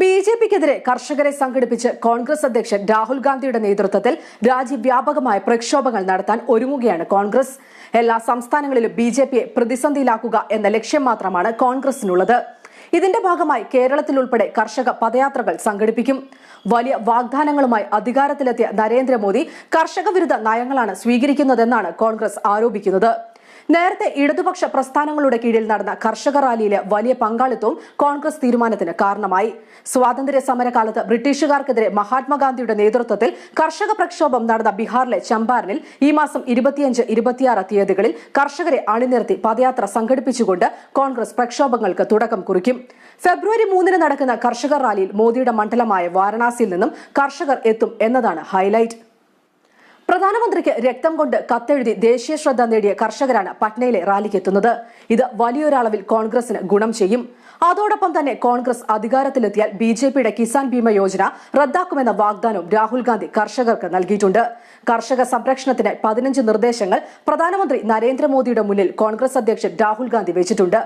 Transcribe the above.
B J പിക്കെതിരെ കർഷകരെ സംഘടിപ്പിച്ച് കോൺഗ്രസ് അധ്യക്ഷൻ രാഹുൽ ഗാന്ധിയുടെ നേതൃത്വത്തിൽ രാജ്യവ്യാപകമായ പ്രക്ഷോഭങ്ങൾ നടത്താൻ ഒരുങ്ങുകയാണ് കോൺഗ്രസ്. എല്ലാ സംസ്ഥാനങ്ങളിലും ബി ജെ പിയെ പ്രതിസന്ധിയിലാക്കുക എന്ന ലക്ഷ്യം മാത്രമാണ് കോൺഗ്രസിനുള്ളത്. ഇതിന്റെ ഭാഗമായി കേരളത്തിലുൾപ്പെടെ കർഷക പദയാത്രകൾ സംഘടിപ്പിക്കും. വലിയ വാഗ്ദാനങ്ങളുമായി അധികാരത്തിലെത്തിയ നരേന്ദ്രമോദി കർഷക വിരുദ്ധ നയങ്ങളാണ് സ്വീകരിക്കുന്നതെന്നാണ് കോൺഗ്രസ് ആരോപിക്കുന്നത്. നേരത്തെ ഇടതുപക്ഷ പ്രസ്ഥാനങ്ങളുടെ കീഴിൽ നടന്ന കർഷക റാലിയിലെ വലിയ പങ്കാളിത്തവും കോൺഗ്രസ് തീരുമാനത്തിന് കാരണമായി. സ്വാതന്ത്ര്യ സമരകാലത്ത് ബ്രിട്ടീഷുകാർക്കെതിരെ മഹാത്മാഗാന്ധിയുടെ നേതൃത്വത്തിൽ കർഷക പ്രക്ഷോഭം നടന്ന ബീഹാറിലെ ചമ്പാരനിൽ ഈ മാസം ഇരുപത്തിയഞ്ച് ഇരുപത്തിയാറ് തീയതികളിൽ കർഷകരെ അണിനിരത്തി പദയാത്ര സംഘടിപ്പിച്ചുകൊണ്ട് കോൺഗ്രസ് പ്രക്ഷോഭങ്ങൾക്ക് തുടക്കം കുറിക്കും. ഫെബ്രുവരി മൂന്നിന് നടക്കുന്ന കർഷക റാലിയിൽ മോദിയുടെ മണ്ഡലമായ വാരണാസിയിൽ നിന്നും കർഷകർ എത്തും എന്നതാണ് ഹൈലൈറ്റ്. പ്രധാനമന്ത്രിക്ക് രക്തം കൊണ്ട് കത്തെഴുതി ദേശീയ ശ്രദ്ധ നേടിയ കർഷകരാണ് പട്നയിലെ റാലിക്ക് എത്തുന്നത്. ഇത് വലിയൊരളവിൽ കോൺഗ്രസിന് ഗുണം ചെയ്യും. അതോടൊപ്പം തന്നെ കോൺഗ്രസ് അധികാരത്തിലെത്തിയാൽ ബി ജെ പിയുടെ കിസാൻ ഭീമ യോജന റദ്ദാക്കുമെന്ന വാഗ്ദാനവും രാഹുൽ ഗാന്ധി കർഷകർക്ക് നൽകിയിട്ടുണ്ട്. കർഷക സംരക്ഷണത്തിന് പതിനഞ്ച് നിർദ്ദേശങ്ങൾ പ്രധാനമന്ത്രി നരേന്ദ്രമോദിയുടെ മുന്നിൽ കോൺഗ്രസ് അധ്യക്ഷൻ രാഹുൽ ഗാന്ധി വെച്ചിട്ടുണ്ട്.